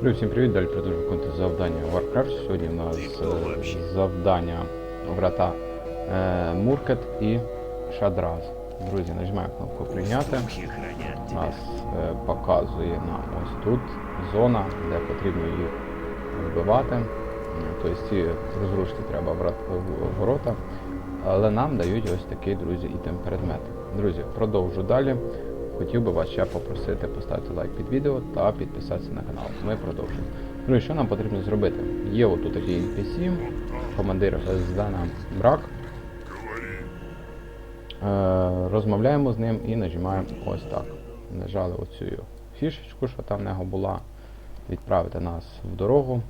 Друзі, всім привіт, далі продовжуємо виконувати завдання Warcraft. Сьогодні у нас е, завдання врата е, Муркет і Шадраз. Друзі, нажимаємо кнопку прийняти. Нас е, показує нам ось тут зона, де потрібно їх вбивати. Тобто ці розрушити треба ворота. Але нам дають ось такий, друзі, ітем предмет. Друзі, продовжу далі. Хотів би вас ще попросити поставити лайк під відео та підписатися на канал. Ми продовжуємо. Ну і що нам потрібно зробити? Є отут такий NPC, командир Здана Брак. Е, розмовляємо з ним і нажимаємо ось так. Нажали оцю фішечку, що там в нього була. Відправити нас в дорогу.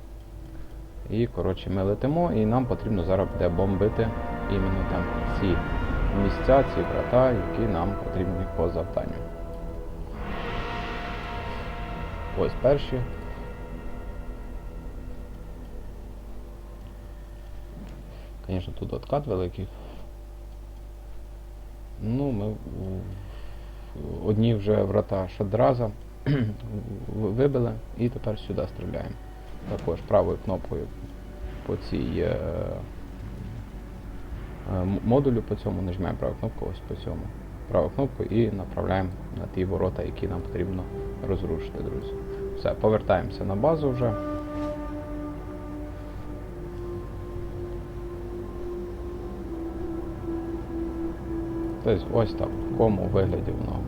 І коротше ми летимо, і нам потрібно зараз буде бомбити іменно там ці місця, ці врата, які нам потрібні по завданню. Ось перші. Звісно, тут откат великий. Ну, ми одні вже врата Шадраза вибили і тепер сюди стріляємо. Також правою кнопкою по цій е, е, модулю по цьому нажимаємо праву кнопку ось по цьому. Праву кнопку і направляємо на ті ворота, які нам потрібно розрушити, друзі. Все, повертаємося на базу вже. Тобто ось так, в такому вигляді воно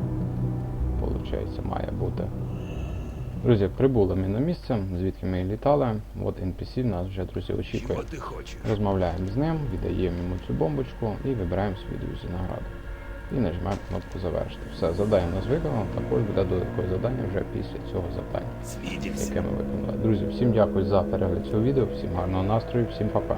виходить, має бути. Друзі, прибули ми на місце, звідки ми літали. От NPC нас вже, друзі, очікує. Розмовляємо з ним, віддаємо йому цю бомбочку і вибираємо свій друзі награду. І нажимаємо кнопку завершити. Все, завдання у нас виконано, також буде додаткове завдання вже після цього завдання, яке ми виконали. Друзі, всім дякую за перегляд цього відео, всім гарного настрою, всім па-па.